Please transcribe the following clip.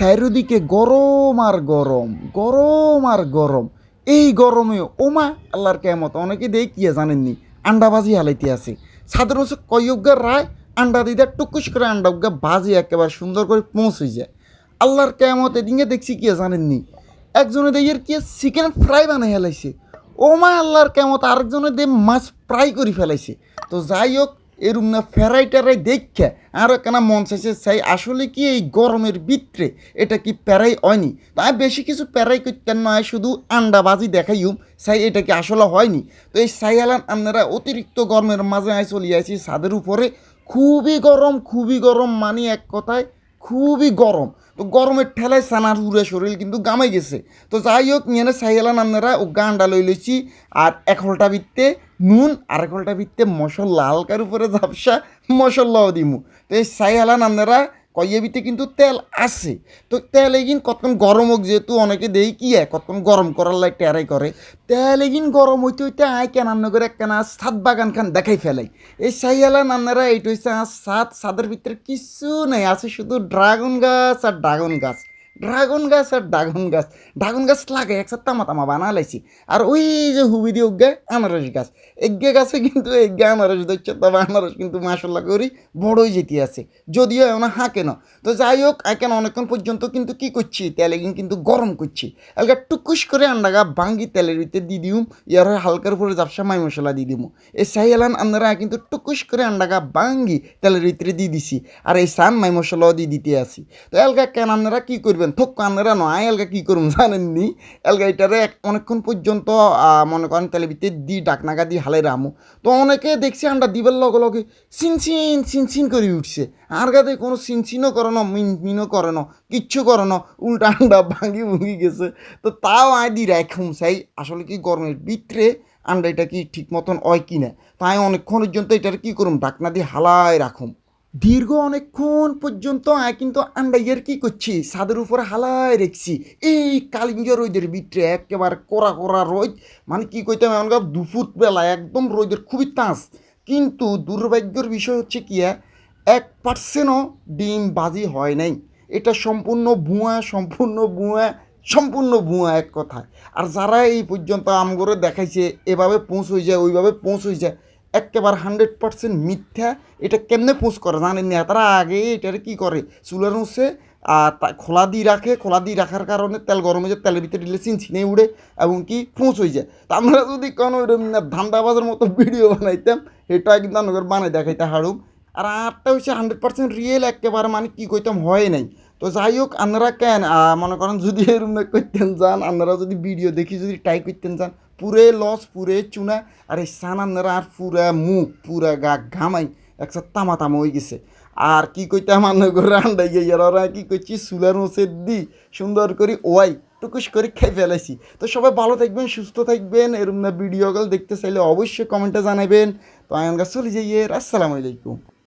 চারিদিকে গরম আর গরম গরম আর গরম এই গরমে ওমা আল্লাহর কেমত অনেকে কি জানেননি? আন্ডাবাজি হালাইতে আছে। সাধারণত কয়জ্ঞা রায় আন্ডা দিদা টুকুস করে আন্ডা উগা বাজি একেবারে সুন্দর করে পৌঁছে যায়। আল্লাহর কেমত এদিকে দেখছি কি জানেননি? একজনে দিয়ে কি চিকেন ফ্রাই বানাই হেলাইছে। ওমা আল্লাহর কেমত আরেকজনে দিয়ে মাছ ফ্রাই করে ফেলাইছে। তো যাই হোক এরম না ফেরাই টেরাই দেখে আর কেনা মন চাইছে চাই আসলে কি এই গরমের ভিতরে? এটা কি প্যারাই হয়নি? তাই বেশি কিছু প্যারাই করতে নয়, শুধু আন্ডাবাজি দেখাইম সাই এটা কি আসলে হয়নি? তো এই সাইয়ালান আপনারা অতিরিক্ত গরমের মাঝে আয় চলে আসি ছাদের উপরে। খুবই গরম খুবই গরম মানে এক কথায়। খুবই গরম। তো গরমের ঠেলায় সানার উড়ে শরীর কিন্তু গামে গেছে। তো যাই হোক নিয়ে সাইয়ালান আপনারা ও গান্ডা লই লইছি। আর এক হলটা ভিত্তে নুন, আর এক হলটা বিত্তে মশলা, হালকার উপরে ঝাপসা মশলাও দিমু। তো এই সাইয়ালান আপনারা কইয়ে বিতে কিন্তু তেল আছে। তো তেল এগিন কতক্ষণ গরম হোক যেহেতু অনেকে দেই কি হয় কতক্ষণ গরম করার লাগে টেরাই করে। তেল এগিন গরম হইতে হইতে আয় কেন করে কেনা সাত বাগান খান দেখাই ফেলাই। এই সাইয়ালা নান্নারা এইটা আর সাত, সাদের ভিতরে কিছু নেই, আছে শুধু ড্রাগন গাছ আর ড্রাগন গাছ। ড্রাগন গাছ আর ড্রাগন গাছ। ড্রাগন গাছ লাগে, একসাথে তামা তামা বানা লাইছি আর ওই যে হুবি দিয়ে উগে আনারস গাছ। এগে গাছে কিন্তু এগে আনারস দিচ্ছে তবে আনারস কিন্তু মাসাল্লাহ করি বড়ই যেতে আছে। যদিও এমন হাঁকে না। তো যাই হোক, এখন অনেকক্ষণ পর্যন্ত কিন্তু কি করছি? তেলে কিন্তু গরম করছি। এলাকা টুকুস করে আন্ডাগা ভাঙ্গি তেলের ভিতরে দিয়ে দিউম, ইয়ার হালকার উপরে জাপসা মাই মশলা দিয়ে দিমু। এই সাই এলান আপনারা কিন্তু টুকুস করে আন্ডাগা ভাঙ্গি তেলের ভিতরে দিয়ে দিছি, আর এই সান মাই মশলাও দিয়ে দিতে আসি তো এলগা কেন আপনারা কি করবেন? থোক আপনারা নয়, এলগা কি করুন জানেননি? এলগা এটারে অনেকক্ষণ পর্যন্ত মনে করেন তেলের ভিতরে দি ডাকনাগা দিয়ে হালে রামু। তো অনেকে দেখছি আন্ডা দিবার লগে লগে সিনসিন সিনসিন করে উঠছে। আর গাতে কোনো সিনসিনও করে না, মিন মিনও করে না, কিচ্ছু করে না, উল্টা আন্ডা ভাঙি ভুঙি গেছে। তো তাও আয় দি রাখুম চাই আসলে কি গরমের ভিতরে আন্ডা এটা কি ঠিক মতন হয় কি না তাই অনেকক্ষণ পর্যন্ত এটার কী করুম, ডাকনা দিয়ে হালায় রাখুম। দীর্ঘ অনেকক্ষণ পর্যন্ত আয় কিন্তু আন্ডা ইয়ার কি করছি? ছাদের উপরে হালায় রেখছি। এই কালিঙ্গ রোদের ভিতরে একেবারে কড়া কড়া রোদ। মানে কি কইতাম এমনকার দুপুর বেলা একদম রোদের খুবই তাঁস কিন্তু দুর্ভাগ্যের বিষয় হচ্ছে কি এক পার্সেন্টও ডিম বাজি হয় নাই। এটা সম্পূর্ণ ভুয়া সম্পূর্ণ ভুয়া সম্পূর্ণ ভুয়া এক কথায়। আর যারা এই পর্যন্ত আমগরে দেখাইছে, এভাবে পৌঁছ হয়ে যায়, ওইভাবে পৌঁছ হয়ে যায়। একেবারে হান্ড্রেড পার্সেন্ট মিথ্যা, এটা কেমনে পোস্ট করে জানেন না? তারা আগে এটার কি করে? চুলার হচ্ছে আর তা খোলা দিয়ে রাখে, খোলা দিয়ে রাখার কারণে তেল গরম হয়ে যায় তেলের ভিতরে দিলে চিনচিনে উড়ে এবং কি পৌঁছ হয়ে যায়। তা আমরা যদি কোনো ধান্দাবাজের মতো ভিডিও বানাইতাম এটা কিন্তু আমাদের বানাই দেখাইতে হারুম। আর আরটা হচ্ছে হান্ড্রেড পার্সেন্ট রিয়েল একেবারে মানে কী কইতাম, হয় নাই। তো যাই হোক, আপনারা কেন মনে করেন যদি এরম না করতেন যান, আপনারা যদি ভিডিও দেখি, যদি ট্রাই করতেন যান পুরে লস, পুরে চুনা। আর এই সান আপনারা আর পুরা মুখ, পুরা গা ঘামাই, একসাথে তামা তামা হয়ে গেছে। আর কি কইতাম আন্না করে রান্ডাই গিয়ে ওরা কি করছি সুলার মোসে দি, সুন্দর করে ওয়াই, টুকুস করে খেয়ে ফেলাইছি। তো সবাই ভালো থাকবেন, সুস্থ থাকবেন এরম না ভিডিওগুলো দেখতে চাইলে অবশ্যই কমেন্টে জানাবেন তো আমি চলে যাই আসসালামু আলাইকুম।